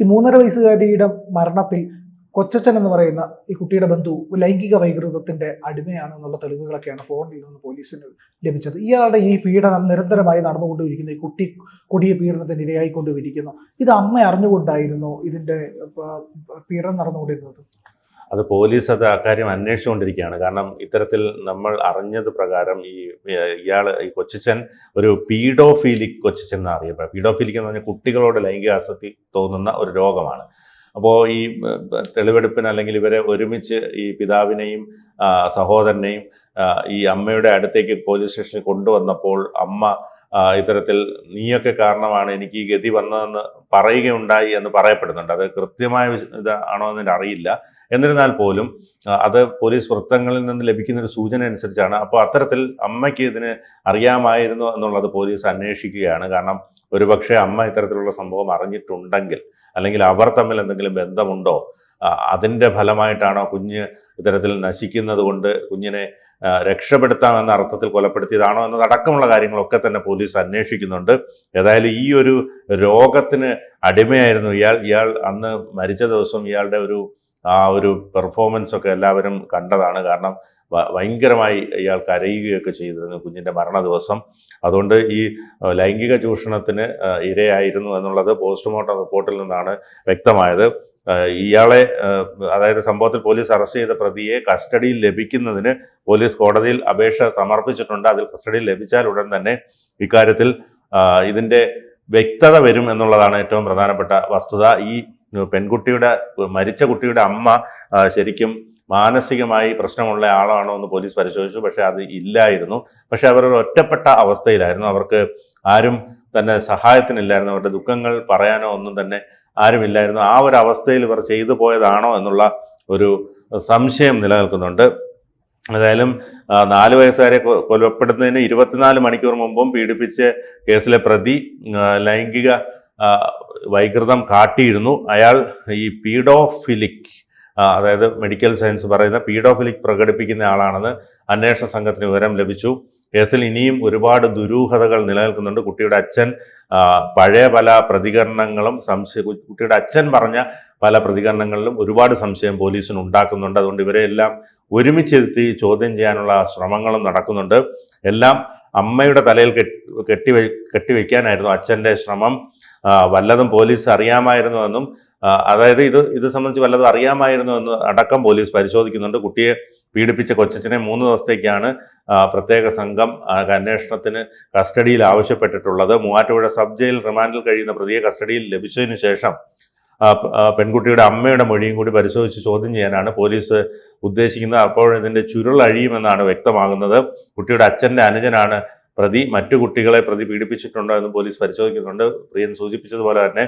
ഈ മൂന്നര വയസ്സുകാരിയുടെ മരണത്തിൽ കൊച്ചച്ചൻ എന്ന് പറയുന്ന ഈ കുട്ടിയുടെ ബന്ധു ലൈംഗിക വൈകൃതത്തിന്റെ അടിമയാണ് എന്നുള്ള തെളിവുകളൊക്കെയാണ് ഫോണിൽ നിന്ന് പോലീസിന് ലഭിച്ചത്. ഇയാളുടെ ഈ പീഡനം നിരന്തരമായി നടന്നുകൊണ്ടിരിക്കുന്നു. ഈ കുട്ടി കൊടിയ പീഡനത്തിന് ഇരയായിക്കൊണ്ടിരിക്കുന്നു. ഇത് അമ്മ അറിഞ്ഞുകൊണ്ടായിരുന്നു ഇതിന്റെ പീഡനം നടന്നുകൊണ്ടിരുന്നത്. അത് പോലീസ് അത് അക്കാര്യം അന്വേഷിച്ചുകൊണ്ടിരിക്കുകയാണ്. കാരണം ഇത്തരത്തിൽ നമ്മൾ അറിഞ്ഞത് പ്രകാരം ഈ ഇയാൾ ഈ കൊച്ചിച്ചൻ ഒരു പീഡോഫീലിക് കൊച്ചിച്ചൻ എന്ന് അറിയപ്പെടും പീഡോഫീലിക് എന്ന് പറഞ്ഞാൽ കുട്ടികളോട് ലൈംഗിക ആസക്തി തോന്നുന്ന ഒരു രോഗമാണ്. അപ്പോൾ ഈ തെളിവെടുപ്പിന് അല്ലെങ്കിൽ ഇവരെ ഒരുമിച്ച് ഈ പിതാവിനെയും സഹോദരനെയും ഈ അമ്മയുടെ അടുത്തേക്ക് പോലീസ് സ്റ്റേഷനിൽ കൊണ്ടുവന്നപ്പോൾ അമ്മ ഇത്തരത്തിൽ നീയൊക്കെ കാരണമാണ് എനിക്ക് ഈ ഗതി വന്നതെന്ന് പറയുകയുണ്ടായി എന്ന് പറയപ്പെടുന്നുണ്ട്. അത് കൃത്യമായ ഇതാണോ എന്ന് അറിയില്ല എന്നിരുന്നാൽ പോലും അത് പോലീസ് വൃത്തങ്ങളിൽ നിന്ന് ലഭിക്കുന്ന ഒരു സൂചന അനുസരിച്ചാണ്. അപ്പോൾ അത്തരത്തിൽ അമ്മയ്ക്ക് ഇതിന് അറിയാമായിരുന്നു എന്നുള്ളത് പോലീസ് അന്വേഷിക്കുകയാണ്. കാരണം ഒരുപക്ഷെ അമ്മ ഇത്തരത്തിലുള്ള സംഭവം അറിഞ്ഞിട്ടുണ്ടെങ്കിൽ അല്ലെങ്കിൽ അവർ തമ്മിൽ എന്തെങ്കിലും ബന്ധമുണ്ടോ അതിന്റെ ഫലമായിട്ടാണോ കുഞ്ഞ് ഇത്തരത്തിൽ നശിക്കുന്നത് കൊണ്ട് കുഞ്ഞിനെ രക്ഷപ്പെടുത്താം രക്ഷപ്പെടുത്താമെന്ന അർത്ഥത്തിൽ കൊലപ്പെടുത്തിയതാണോ എന്നതടക്കമുള്ള കാര്യങ്ങളൊക്കെ തന്നെ പോലീസ് അന്വേഷിക്കുന്നുണ്ട്. ഏതായാലും ഈ ഒരു രോഗത്തിന് അടിമയായിരുന്നു ഇയാൾ. ഇയാൾ അന്ന് മരിച്ച ദിവസം ഇയാളുടെ ഒരു ആ ഒരു പെർഫോമൻസ് ഒക്കെ എല്ലാവരും കണ്ടതാണ്. കാരണം ഭയങ്കരമായി ഇയാൾ കരയുകയൊക്കെ ചെയ്തിരുന്നു കുഞ്ഞിന്റെ മരണ ദിവസം അതുകൊണ്ട് ഈ ലൈംഗിക ചൂഷണത്തിന് ഇരയായിരുന്നു എന്നുള്ളത് പോസ്റ്റ്മോർട്ടം റിപ്പോർട്ടിൽ നിന്നാണ് വ്യക്തമായത്. ഇയാളെ അതായത് സംഭവത്തിൽ പോലീസ് അറസ്റ്റ് ചെയ്ത പ്രതിയെ കസ്റ്റഡിയിൽ ലഭിക്കുന്നതിന് പോലീസ് കോടതിയിൽ അപേക്ഷ സമർപ്പിച്ചിട്ടുണ്ട്. അതിൽ കസ്റ്റഡിയിൽ ലഭിച്ചാൽ ഉടൻ തന്നെ ഇക്കാര്യത്തിൽ ഇതിന്റെ വ്യക്തത വരും എന്നുള്ളതാണ് ഏറ്റവും പ്രധാനപ്പെട്ട വസ്തുത. ഈ പെൺകുട്ടിയുടെ മരിച്ച കുട്ടിയുടെ അമ്മ ശരിക്കും മാനസികമായി പ്രശ്നമുള്ള ആളാണോ എന്ന് പോലീസ് പരിശോധിച്ചു. പക്ഷെ അത് ഇല്ലായിരുന്നു. പക്ഷെ അവർ ഒരു ഒറ്റപ്പെട്ട അവസ്ഥയിലായിരുന്നു. അവർക്ക് ആരും തന്നെ സഹായത്തിനില്ലായിരുന്നു. അവരുടെ ദുഃഖങ്ങൾ പറയാനോ ഒന്നും തന്നെ ആരുമില്ലായിരുന്നു. ആ ഒരു അവസ്ഥയിൽ ഇവർ ചെയ്തു പോയതാണോ എന്നുള്ള ഒരു സംശയം നിലനിൽക്കുന്നുണ്ട്. ഏതായാലും നാല് വയസ്സുകാരെ കൊലപ്പെടുന്നതിന് ഇരുപത്തിനാല് മണിക്കൂർ മുമ്പും പീഡിപ്പിച്ച് കേസിലെ പ്രതി ലൈംഗിക വൈകൃതം കാട്ടിയിരുന്നു. അയാൾ ഈ പീഡോഫിലിക് അതായത് മെഡിക്കൽ സയൻസ് പറയുന്ന പീഡോഫിലിക് പ്രകടിപ്പിക്കുന്ന ആളാണെന്ന് അന്വേഷണ സംഘത്തിന് വിവരം ലഭിച്ചു. കേസിൽ ഇനിയും ഒരുപാട് ദുരൂഹതകൾ നിലനിൽക്കുന്നുണ്ട്. കുട്ടിയുടെ അച്ഛൻ പഴയ പല പ്രതികരണങ്ങളും സംശയ കുട്ടിയുടെ അച്ഛൻ പറഞ്ഞ പല പ്രതികരണങ്ങളിലും ഒരുപാട് സംശയം പോലീസിന് ഉണ്ടാക്കുന്നുണ്ട്. അതുകൊണ്ട് ഇവരെല്ലാം ഒരുമിച്ചിരുത്തി ചോദ്യം ചെയ്യാനുള്ള ശ്രമങ്ങളും നടക്കുന്നുണ്ട്. എല്ലാം അമ്മയുടെ തലയിൽ കെട്ടി കെട്ടിവെ കെട്ടിവെക്കാനായിരുന്നു അച്ഛന്റെ ശ്രമം. വല്ലതും പോലീസ് അറിയാമായിരുന്നുവെന്നും അതായത് ഇത് ഇത് സംബന്ധിച്ച് വല്ലതും അറിയാമായിരുന്നു എന്ന് അടക്കം പോലീസ് പരിശോധിക്കുന്നുണ്ട്. കുട്ടിയെ പീഡിപ്പിച്ച കൊച്ചച്ചിനെ മൂന്ന് ദിവസത്തേക്കാണ് പ്രത്യേക സംഘം അന്വേഷണത്തിന് കസ്റ്റഡിയിൽ ആവശ്യപ്പെട്ടിട്ടുള്ളത്. മൂവാറ്റുപുഴ സബ് ജയിൽ റിമാൻഡിൽ കഴിയുന്ന പ്രതിയെ കസ്റ്റഡിയിൽ ലഭിച്ചതിന് ശേഷം പെൺകുട്ടിയുടെ അമ്മയുടെ മൊഴിയും കൂടി പരിശോധിച്ച് ചോദ്യം ചെയ്യാനാണ് പോലീസ് ഉദ്ദേശിക്കുന്നത്. അപ്പോൾ ഇതിന്റെ ചുരുൾ അഴിയുമെന്നാണ് വ്യക്തമാകുന്നത്. കുട്ടിയുടെ അച്ഛന്റെ അനുജനാണ് പ്രതി മറ്റു കുട്ടികളെ പ്രതി പീഡിപ്പിച്ചിട്ടുണ്ടോ എന്ന് പോലീസ് പരിശോധിക്കുന്നുണ്ട്. പ്രിയൻ സൂചിപ്പിച്ചതുപോലെ തന്നെ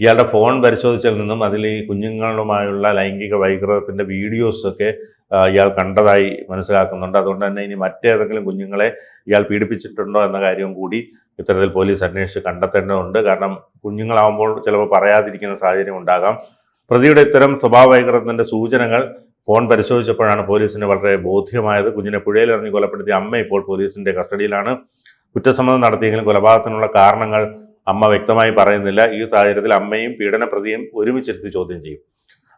ഇയാളുടെ ഫോൺ പരിശോധിച്ചതിൽ നിന്നും അതിൽ ഈ കുഞ്ഞുങ്ങളുമായുള്ള ലൈംഗിക വൈകൃതത്തിന്റെ വീഡിയോസൊക്കെ ഇയാൾ കണ്ടതായി മനസ്സിലാക്കുന്നുണ്ട്. അതുകൊണ്ട് തന്നെ ഇനി മറ്റേതെങ്കിലും കുഞ്ഞുങ്ങളെ ഇയാൾ പീഡിപ്പിച്ചിട്ടുണ്ടോ എന്ന കാര്യം കൂടി ഇത്തരത്തിൽ പോലീസ് അന്വേഷിച്ച് കണ്ടെത്തേണ്ടതുണ്ട്. കാരണം കുഞ്ഞുങ്ങളാവുമ്പോൾ ചിലപ്പോൾ പറയാതിരിക്കുന്ന സാഹചര്യം ഉണ്ടാകാം. പ്രതിയുടെ ഇത്തരം സ്വഭാവ വൈകൃതത്തിന്റെ സൂചനകൾ ഫോൺ പരിശോധിച്ചപ്പോഴാണ് പോലീസിന് വളരെ ബോധ്യമായത്. കുഞ്ഞിനെ പുഴയിൽ ഇറങ്ങി കൊലപ്പെടുത്തിയ അമ്മ ഇപ്പോൾ പോലീസിന്റെ കസ്റ്റഡിയിലാണ്. കുറ്റസമ്മതം നടത്തിയെങ്കിലും കൊലപാതകത്തിനുള്ള കാരണങ്ങൾ അമ്മ വ്യക്തമായി പറയുന്നില്ല. ഈ സാഹചര്യത്തിൽ അമ്മയും പീഡന പ്രതിയും ഒരുമിച്ചിരുത്തി ചോദ്യം ചെയ്യും.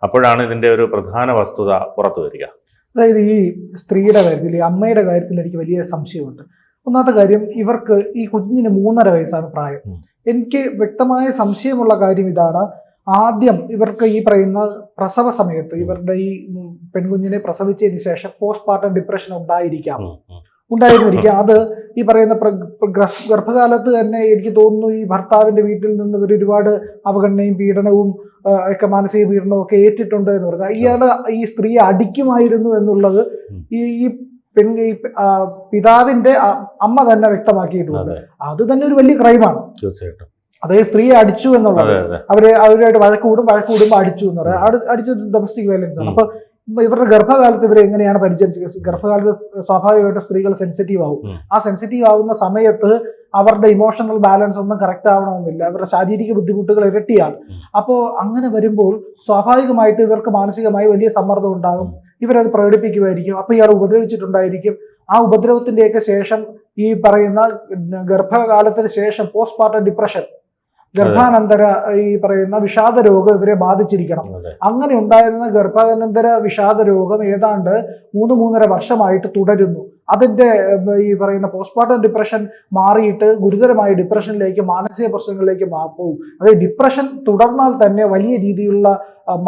അപ്പോഴാണ് ഇതിന്റെ ഒരു പ്രധാന വസ്തുത പുറത്തു വരിക. അതായത് ഈ സ്ത്രീയുടെ കാര്യത്തിൽ ഈ അമ്മയുടെ കാര്യത്തിൽ എനിക്ക് വലിയ സംശയമുണ്ട്. ഒന്നാമത്തെ കാര്യം ഇവർക്ക് ഈ കുഞ്ഞിന് മൂന്നര വയസ്സാണ് പ്രായം. എനിക്ക് വ്യക്തമായ സംശയമുള്ള കാര്യം ഇതാണ്. ആദ്യം ഇവർക്ക് ഈ പറയുന്ന പ്രസവ സമയത്ത് ഇവരുടെ ഈ പെൺകുഞ്ഞിനെ പ്രസവിച്ചതിന് ശേഷം പോസ്റ്റ്മോർട്ടം ഡിപ്രഷൻ ഉണ്ടായിരിക്കാം. ഉണ്ടായിരുന്നിരിക്കാം. അത് ഈ പറയുന്ന ഗർഭകാലത്ത് തന്നെ എനിക്ക് തോന്നുന്നു ഈ ഭർത്താവിന്റെ വീട്ടിൽ നിന്ന് ഇവർ ഒരുപാട് അവഗണനയും പീഡനവും ഒക്കെ മാനസിക പീഡനവും ഒക്കെ ഏറ്റിട്ടുണ്ട് എന്ന് പറഞ്ഞാൽ ഇയാൾ ഈ സ്ത്രീയെ അടിക്കുമായിരുന്നു എന്നുള്ളത് ഈ ഈ പെൺ ഈ പിതാവിന്റെ അമ്മ തന്നെ വ്യക്തമാക്കിയിട്ടുണ്ട്. അത്. തന്നെ ഒരു വലിയ ക്രൈമാണ് തീർച്ചയായിട്ടും. അതായത് സ്ത്രീയെ അടിച്ചു എന്നുള്ളത്. അവരെ അവരുമായിട്ട് വഴക്ക് കൂടും വഴക്ക് കൂടുമ്പോൾ അടിച്ചു എന്ന് പറയാം. അടിച്ചു അടിച്ചത് ഡൊമസ്റ്റിക് വയലൻസ് ആണ്. അപ്പൊ ഇവരുടെ ഗർഭകാലത്ത് ഇവരെ എങ്ങനെയാണ് പരിചരിച്ചത്? ഗർഭകാലത്ത് സ്വാഭാവികമായിട്ട് സ്ത്രീകൾ സെൻസിറ്റീവ് ആവും. ആ സെൻസിറ്റീവ് ആവുന്ന സമയത്ത് അവരുടെ ഇമോഷണൽ ബാലൻസ് ഒന്നും കറക്റ്റ് ആവണമെന്നില്ല. അവരുടെ ശാരീരിക ബുദ്ധിമുട്ടുകൾ ഇരട്ടിയാണ് അപ്പോൾ അങ്ങനെ വരുമ്പോൾ സ്വാഭാവികമായിട്ട് ഇവർക്ക് മാനസികമായി വലിയ സമ്മർദ്ദം ഉണ്ടാകും. ഇവരത് പ്രകടിപ്പിക്കുമായിരിക്കും. അപ്പൊ ഇയാൾ ഉപദ്രവിച്ചിട്ടുണ്ടായിരിക്കും. ആ ഉപദ്രവത്തിന്റെയൊക്കെ ശേഷം ഈ പറയുന്ന ഗർഭകാലത്തിന് ശേഷം പോസ്റ്റ്മോർട്ടം ഡിപ്രഷൻ ഗർഭാനന്തര ഈ പറയുന്ന വിഷാദ രോഗം ഇവരെ ബാധിച്ചിരിക്കണം. അങ്ങനെ ഉണ്ടായിരുന്ന ഗർഭാനന്തര വിഷാദ രോഗം ഏതാണ്ട് മൂന്ന് മൂന്നര വർഷമായിട്ട് തുടരുന്നു. അതിന്റെ ഈ പറയുന്ന പോസ്റ്റ്മോർട്ടം ഡിപ്രഷൻ മാറിയിട്ട് ഗുരുതരമായ ഡിപ്രഷനിലേക്ക് മാനസിക പ്രശ്നങ്ങളിലേക്ക് പോകും അതായത് ഡിപ്രഷൻ തുടർന്നാൽ തന്നെ വലിയ രീതിയിലുള്ള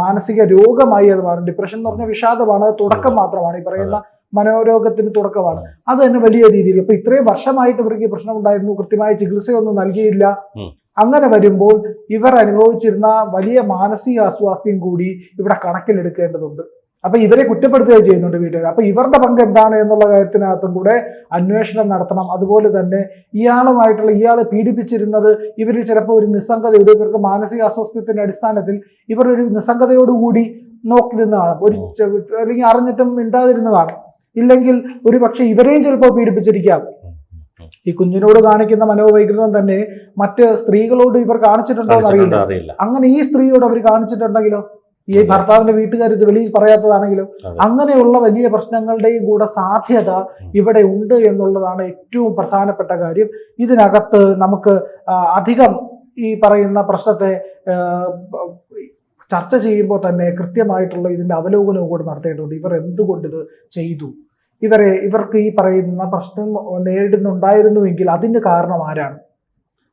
മാനസിക രോഗമായി അത് മാറും. ഡിപ്രഷൻ എന്ന് പറഞ്ഞ വിഷാദമാണ് തുടക്കം മാത്രമാണ്. ഈ പറയുന്ന മനോരോഗത്തിന് തുടക്കമാണ്. അത് തന്നെ വലിയ രീതിയിൽ. ഇപ്പൊ ഇത്രയും വർഷമായിട്ട് ഇവർക്ക് ഈ പ്രശ്നം ഉണ്ടായിരുന്നു. കൃത്യമായ ചികിത്സയൊന്നും നൽകിയില്ല. അങ്ങനെ വരുമ്പോൾ ഇവർ അനുഭവിച്ചിരുന്ന വലിയ മാനസിക അസ്വാസ്ഥ്യം കൂടി ഇവിടെ കണക്കിലെടുക്കേണ്ടതുണ്ട്. അപ്പൊ ഇവരെ കുറ്റപ്പെടുത്തുകയും ചെയ്യുന്നുണ്ട് വീട്ടുകാർ. അപ്പൊ ഇവരുടെ പങ്ക് എന്താണ് എന്നുള്ള കാര്യത്തിനകത്തും കൂടെ അന്വേഷണം നടത്തണം. അതുപോലെ തന്നെ ഇയാളുമായിട്ടുള്ള ഇയാളെ പീഡിപ്പിച്ചിരുന്നത് ഇവർ ചിലപ്പോൾ ഒരു നിസ്സംഗതയോട് ഇവർക്ക് മാനസിക അസ്വസ്ഥത്തിന്റെ അടിസ്ഥാനത്തിൽ ഇവർ ഒരു നിസ്സംഗതയോടുകൂടി നോക്കി നിന്നതാണ്. ഒരു അല്ലെങ്കിൽ അറിഞ്ഞിട്ടും മിണ്ടാതിരുന്ന് കാണും ഇല്ലെങ്കിൽ ഒരു പക്ഷെ ഇവരെയും ചിലപ്പോൾ പീഡിപ്പിച്ചിരിക്കാം. ഈ കുഞ്ഞിനോട് കാണിക്കുന്ന മനോവൈകൃതം തന്നെ മറ്റ് സ്ത്രീകളോട് ഇവർ കാണിച്ചിട്ടുണ്ടോ എന്ന് അറിയില്ല. അങ്ങനെ ഈ സ്ത്രീയോട് അവർ കാണിച്ചിട്ടുണ്ടെങ്കിലോ? ഈ ഭർത്താവിന്റെ വീട്ടുകാർ ഇത് വെളിയിൽ പറയാത്തതാണെങ്കിലും? അങ്ങനെയുള്ള വലിയ പ്രശ്നങ്ങളുടെയും കൂടെ സാധ്യത ഇവിടെ ഉണ്ട് എന്നുള്ളതാണ് ഏറ്റവും പ്രധാനപ്പെട്ട കാര്യം. ഇതിനകത്ത് നമുക്ക് അധികം ഈ പറയുന്ന പ്രശ്നത്തെ ചർച്ച ചെയ്യുമ്പോൾ തന്നെ കൃത്യമായിട്ടുള്ള ഇതിന്റെ അവലോകനവും കൂടെ നടത്തേണ്ടതുണ്ട്. ഇവർ എന്തുകൊണ്ട് ഇത് ചെയ്തു? ഇവരെ ഇവർക്ക് ഈ പറയുന്ന പ്രശ്നം നേരിടുന്നുണ്ടായിരുന്നുവെങ്കിൽ അതിന് കാരണം ആരാണ്?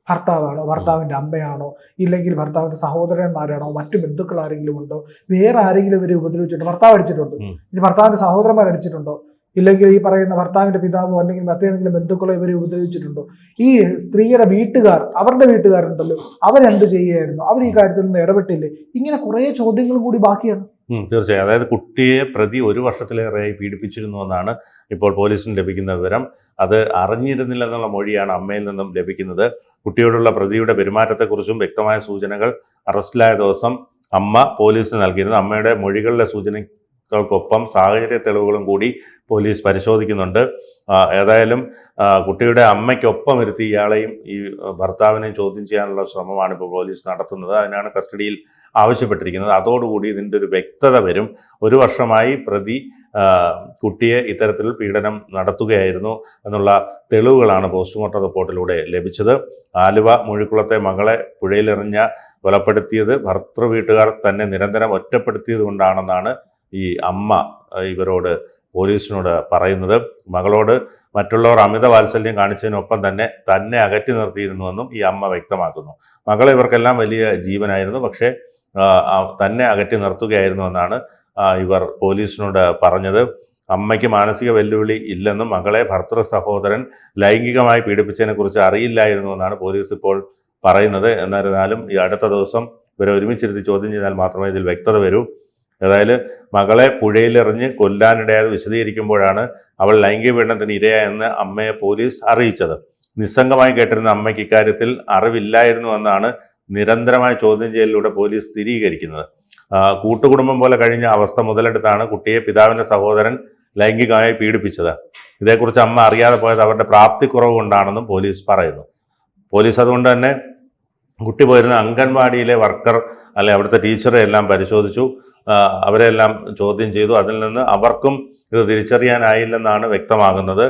ഭർത്താവാണോ? ഭർത്താവിന്റെ അമ്മയാണോ? ഇല്ലെങ്കിൽ ഭർത്താവിന്റെ സഹോദരന്മാരാണോ? മറ്റു ബന്ധുക്കൾ ആരെങ്കിലും ഉണ്ടോ? വേറെ ആരെങ്കിലും ഇവരെ ഉപദ്രവിച്ചിട്ടുണ്ടോ? ഭർത്താവ് അടിച്ചിട്ടുണ്ടോ. ഇനി ഭർത്താവിന്റെ സഹോദരന്മാർ അടിച്ചിട്ടുണ്ടോ? ഇല്ലെങ്കിൽ ഈ പറയുന്ന ഭർത്താവിന്റെ പിതാവോ അല്ലെങ്കിൽ മറ്റേതെങ്കിലും ബന്ധുക്കളോ ഇവരെ ഉപദ്രവിച്ചിട്ടുണ്ടോ? ഈ സ്ത്രീയുടെ വീട്ടുകാർ അവരുടെ വീട്ടുകാരുണ്ടല്ലോ അവരെന്ത് ചെയ്യുകയായിരുന്നു അവർ ഈ കാര്യത്തിൽ നിന്ന് ഇടപെട്ടില്ലേ? ഇങ്ങനെ കുറേ ചോദ്യങ്ങൾ കൂടി ബാക്കിയാണ്. തീർച്ചയായും. അതായത് കുട്ടിയെ പ്രതി ഒരു വർഷത്തിലേറെയായി പീഡിപ്പിച്ചിരുന്നു എന്നാണ് ഇപ്പോൾ പോലീസിന് ലഭിക്കുന്ന വിവരം. അത് അറിഞ്ഞിരുന്നില്ല എന്നുള്ള മൊഴിയാണ് അമ്മയിൽ നിന്നും ലഭിക്കുന്നത്. കുട്ടിയോടുള്ള പ്രതിയുടെ പെരുമാറ്റത്തെക്കുറിച്ചും വ്യക്തമായ സൂചനകൾ അറസ്റ്റിലായ ദിവസം അമ്മ പോലീസിന് നൽകിയിരുന്നു. അമ്മയുടെ മൊഴികളിലെ സൂചനകൾക്കൊപ്പം സാഹചര്യ തെളിവുകളും കൂടി പോലീസ് പരിശോധിക്കുന്നുണ്ട്. ഏതായാലും കുട്ടിയുടെ അമ്മയ്ക്കൊപ്പം ഇരുത്തി ഇയാളെയും ഈ ഭർത്താവിനെയും ചോദ്യം ചെയ്യാനുള്ള ശ്രമമാണ് ഇപ്പോൾ പോലീസ് നടത്തുന്നത്. അതിനാണ് കസ്റ്റഡിയിൽ ആവശ്യപ്പെട്ടിരിക്കുന്നത്. അതോടുകൂടി ഇതിന്റെ ഒരു വ്യക്തത വരും. ഒരു വർഷമായി പ്രതി കുട്ടിയെ ഇത്തരത്തിൽ പീഡനം നടത്തുകയായിരുന്നു എന്നുള്ള തെളിവുകളാണ് പോസ്റ്റ്മോർട്ടം റിപ്പോർട്ടിലൂടെ ലഭിച്ചത്. ആലുവ മുഴിക്കുളത്തെ മകളെ പുഴയിലെറിഞ്ഞ കൊലപ്പെടുത്തിയത് ഭർത്തൃ വീട്ടുകാർ തന്നെ നിരന്തരം ഒറ്റപ്പെടുത്തിയത് കൊണ്ടാണെന്നാണ് ഈ അമ്മ ഇവരോട് പോലീസിനോട് പറയുന്നത്. മകളോട് മറ്റുള്ളവർ അമിത വാത്സല്യം കാണിച്ചതിനൊപ്പം തന്നെ തന്നെ അകറ്റി നിർത്തിയിരുന്നുവെന്നും ഈ അമ്മ വ്യക്തമാക്കുന്നു. മകൾ ഇവർക്കെല്ലാം വലിയ ജീവനായിരുന്നു. പക്ഷേ തന്നെ അകറ്റി നിർത്തുകയായിരുന്നു എന്നാണ് ഇവർ പോലീസിനോട് പറഞ്ഞത്. അമ്മയ്ക്ക് മാനസിക വെല്ലുവിളി ഇല്ലെന്നും മകളെ ഭർത്തൃ സഹോദരൻ ലൈംഗികമായി പീഡിപ്പിച്ചതിനെ കുറിച്ച് അറിയില്ലായിരുന്നു എന്നാണ് പോലീസ് ഇപ്പോൾ പറയുന്നത്. എന്നിരുന്നാലും ഈ അടുത്ത ദിവസം ഇവരെ ഒരുമിച്ചിരുത്തി ചോദ്യം ചെയ്താൽ മാത്രമേ ഇതിൽ വ്യക്തത വരൂ. ഏതായാലും മകളെ പുഴയിലെറിഞ്ഞ് കൊല്ലാനിടയായത് വിശദീകരിക്കുമ്പോഴാണ് അവൾ ലൈംഗിക പീഡനത്തിന് ഇരയായെന്ന് അമ്മയെ പോലീസ് അറിയിച്ചത്. നിസ്സംഗമായി കേട്ടിരുന്ന അമ്മയ്ക്ക് ഇക്കാര്യത്തിൽ അറിവില്ലായിരുന്നു എന്നാണ് നിരന്തരമായ ചോദ്യം ചെയ്യലിലൂടെ പോലീസ് സ്ഥിരീകരിക്കുന്നത്. കൂട്ടുകുടുംബം പോലെ കഴിഞ്ഞ അവസ്ഥ മുതലെടുത്താണ് കുട്ടിയെ പിതാവിന്റെ സഹോദരൻ ലൈംഗികമായി പീഡിപ്പിച്ചത്. ഇതേക്കുറിച്ച് അമ്മ അറിയാതെ പോയത് അവരുടെ പ്രാപ്തി കുറവ് കൊണ്ടാണെന്നും പോലീസ് പറയുന്നു. പോലീസ് അതുകൊണ്ട് തന്നെ കുട്ടി പോയിരുന്ന അംഗൻവാടിയിലെ വർക്കർ അല്ലെ അവിടുത്തെ ടീച്ചറെ എല്ലാം പരിശോധിച്ചു. അവരെല്ലാം ചോദ്യം ചെയ്തു. അതിൽ നിന്ന് അവർക്കും ഇത് തിരിച്ചറിയാനായില്ലെന്നാണ് വ്യക്തമാകുന്നത്.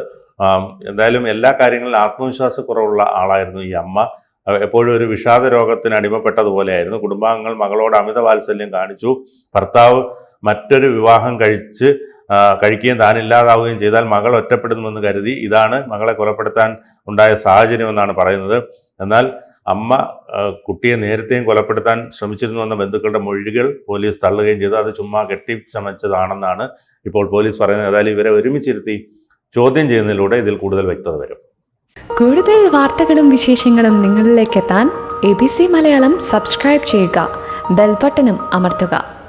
എന്തായാലും എല്ലാ കാര്യങ്ങളിലും ആത്മവിശ്വാസക്കുറവുള്ള ആളായിരുന്നു ഈ അമ്മ. എപ്പോഴും ഒരു വിഷാദ രോഗത്തിന് അടിമപ്പെട്ടതുപോലെയായിരുന്നു. കുടുംബാംഗങ്ങൾ മകളോട് അമിത വാത്സല്യം കാണിച്ചു. ഭർത്താവ് മറ്റൊരു വിവാഹം കഴിച്ച് കഴിക്കുകയും താൻ ഇല്ലാതാവുകയും ചെയ്താൽ മകൾ ഒറ്റപ്പെടുന്നുവെന്ന് കരുതി. ഇതാണ് മകളെ കൊലപ്പെടുത്താൻ ഉണ്ടായ സാഹചര്യമെന്നാണ് പറയുന്നത്. എന്നാൽ അമ്മ കുട്ടിയെ നേരത്തെയും കൊലപ്പെടുത്താൻ ശ്രമിച്ചിരുന്നു എന്ന ബന്ധുക്കളുടെ മൊഴികൾ പോലീസ് തള്ളുകയും ചെയ്തു. അത് ചുമ്മാ കെട്ടിച്ചമച്ചതാണെന്നാണ് ഇപ്പോൾ പോലീസ് പറയുന്നത്. ഏതായാലും ഇവരെ ഒരുമിച്ചിരുത്തി ചോദ്യം ചെയ്യുന്നതിലൂടെ ഇതിൽ കൂടുതൽ വ്യക്തത വരും. കൂടുതൽ വാർത്തകളും വിശേഷങ്ങളും നിങ്ങളിലേക്ക് എത്താൻ A B C Malayalam subscribe ചെയ്യുക. ബെൽബട്ടനും അമർത്തുക.